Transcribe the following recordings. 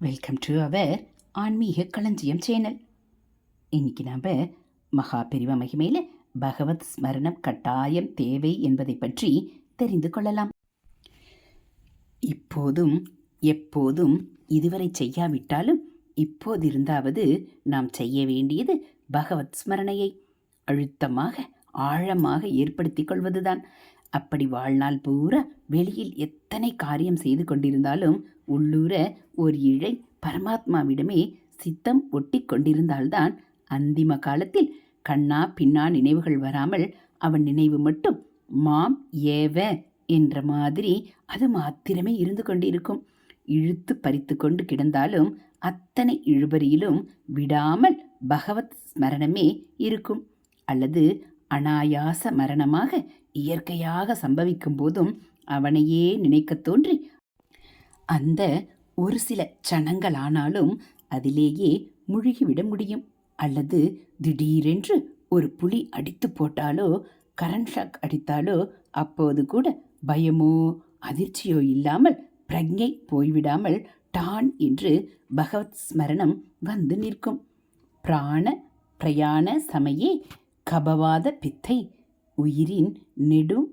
Welcome to our ஆன்மீக களஞ்சியம் channel இன்னைக்கு நாம் மகா பிரிவ மகிமையில் பகவத் ஸ்மரணம் கட்டாயம் தேவை என்பதை பற்றி தெரிந்து கொள்ளலாம். இப்போதும் எப்போதும் இதுவரை செய்யாவிட்டாலும் இப்போதிருந்தாவது நாம் செய்ய வேண்டியது பகவத் ஸ்மரணையை அழுத்தமாக ஆழமாக ஏற்படுத்திக் கொள்வதுதான். அப்படி வாழ்நாள் பூரா வெளியில் எத்தனை காரியம் செய்து கொண்டிருந்தாலும் உள்ளூர ஒரு இழை பரமாத்மாவிடமே சித்தம் ஒட்டி கொண்டிருந்தால்தான் அந்திம காலத்தில் கண்ணா பின்னா நினைவுகள் வராமல் அவன் நினைவு மட்டும் மாம் ஏவ என்ற மாதிரி அது மாத்திரமே இருந்து கொண்டிருக்கும். இழுத்து பறித்து கொண்டு கிடந்தாலும் அத்தனை இழுபறியிலும் விடாமல் பகவத் ஸ்மரணமே இருக்கும். அல்லது அனாயாச மரணமாக இயற்கையாக சம்பவிக்கும் போதும் அவனையே நினைக்கத் தோன்றி. அந்த ஒரு சில சனங்களானாலும் அதிலேயே முழுகிவிட முடியும். அல்லது திடீரென்று ஒரு புலி அடித்து போட்டாலோ கரண்ட் ஷாக் அடித்தாலோ அப்போது கூட பயமோ அதிர்ச்சியோ இல்லாமல் பிரஜை போய்விடாமல் டான் என்று பகவத் ஸ்மரணம் வந்து நிற்கும். பிராண பிரயாண சமயே கபவாத பித்தை உயிரின் நெடும்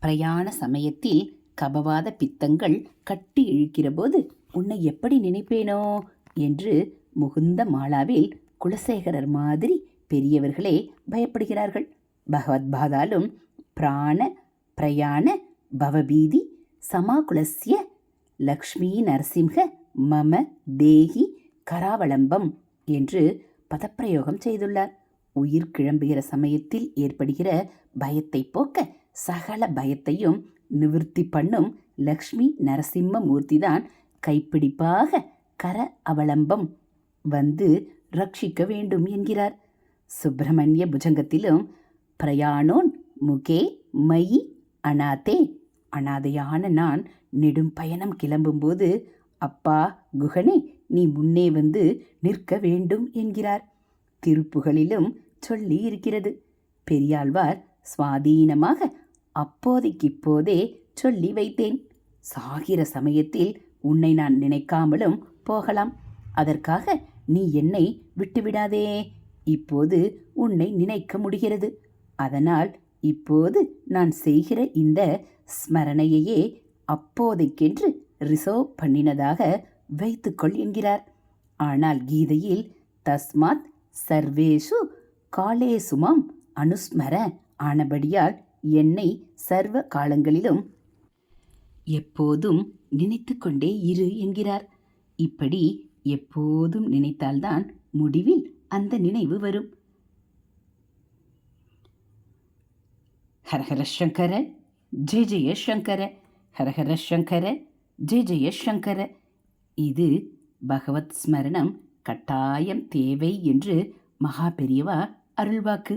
பிரயாண சமயத்தில் கபவாத பித்தங்கள் கட்டி இழுக்கிறபோது உன்னை எப்படி நினைப்பேனோ? என்று முகுந்த மாலாவில் குலசேகரர் மாதிரி பெரியவர்களே பயப்படுகிறார்கள். பகவத்பாதாலும் பிராண பிரயாண பவபீதி சமாகுலசிய லக்ஷ்மி நரசிம்ஹ மம தேகி கராவளம்பம் என்று பதப்பிரயோகம் செய்துள்ளார். உயிர் கிளம்புகிற சமயத்தில் ஏற்படுகிற பயத்தை போக்க சகல பயத்தையும் நிவிற்த்தி பண்ணும் லக்ஷ்மி நரசிம்ம மூர்த்தி தான் கைப்பிடிப்பாக கர அவலம்பம் வந்து ரட்சிக்க வேண்டும் என்கிறார். சுப்பிரமணிய புஜங்கத்திலும் பிரயாணோன் முகே மயி அனாதே அனாதையான நான் நெடும் பயணம் கிளம்பும்போது அப்பா குகனே நீ முன்னே வந்து நிற்க வேண்டும் என்கிறார். திருப்புகளிலும் சொல்லி இருக்கிறது பெரியாழ்வார் சுவாதீனமாக அப்போதைக்கிப்போதே சொல்லி வைத்தேன். சாகிற சமயத்தில் உன்னை நான் நினைக்காமலும் போகலாம். அதற்காக நீ என்னை விட்டுவிடாதே. இப்போது உன்னை நினைக்க முடிகிறது. அதனால் இப்போது நான் செய்கிற இந்த ஸ்மரணையையே அப்போதைக்கென்று ரிசர்வ் பண்ணினதாக வைத்துக்கொள் என்கிறார். ஆனால் கீதையில் தஸ்மாத் சர்வேஷு காலேசுமாம் அனுஸ்மர ஆனபடியால் என்னை சர்வ காலங்களிலும் எப்போதும் நினைத்து கொண்டே இரு என்கிறார். இப்படி எப்போதும் நினைத்தால்தான் முடிவில் அந்த நினைவு வரும். ஹரஹர சங்கர ஜெய ஜெய சங்கர ஹரஹர சங்கர ஜெய ஜெய சங்கர. இது பகவத் ஸ்மரணம் கட்டாயம் தேவை என்று மகா பெரியவா அருள்வாக்கு.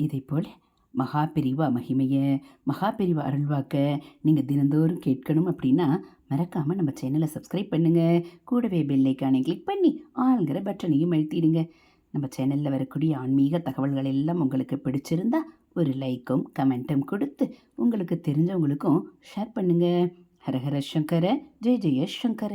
இதைப்போல் மகா பெரிவா மகிமையை மகா பெரிவா அருள்வாக்க நீங்கள் தினந்தோறும் கேட்கணும் அப்படின்னா மறக்காமல் நம்ம சேனலை சப்ஸ்கிரைப் பண்ணுங்கள் கூடவே பெல்லைக்கானை கிளிக் பண்ணி ஆளுங்கிற பட்டனையும் அழுத்திடுங்க. நம்ம சேனலில் வரக்கூடிய ஆன்மீக தகவல்கள் எல்லாம் உங்களுக்கு பிடிச்சிருந்தா ஒரு லைக்கும் கமெண்ட்டும் கொடுத்து உங்களுக்கு தெரிஞ்சவங்களுக்கும் ஷேர் பண்ணுங்கள் ஹரஹர சங்கர ஜெய ஜெய சங்கர.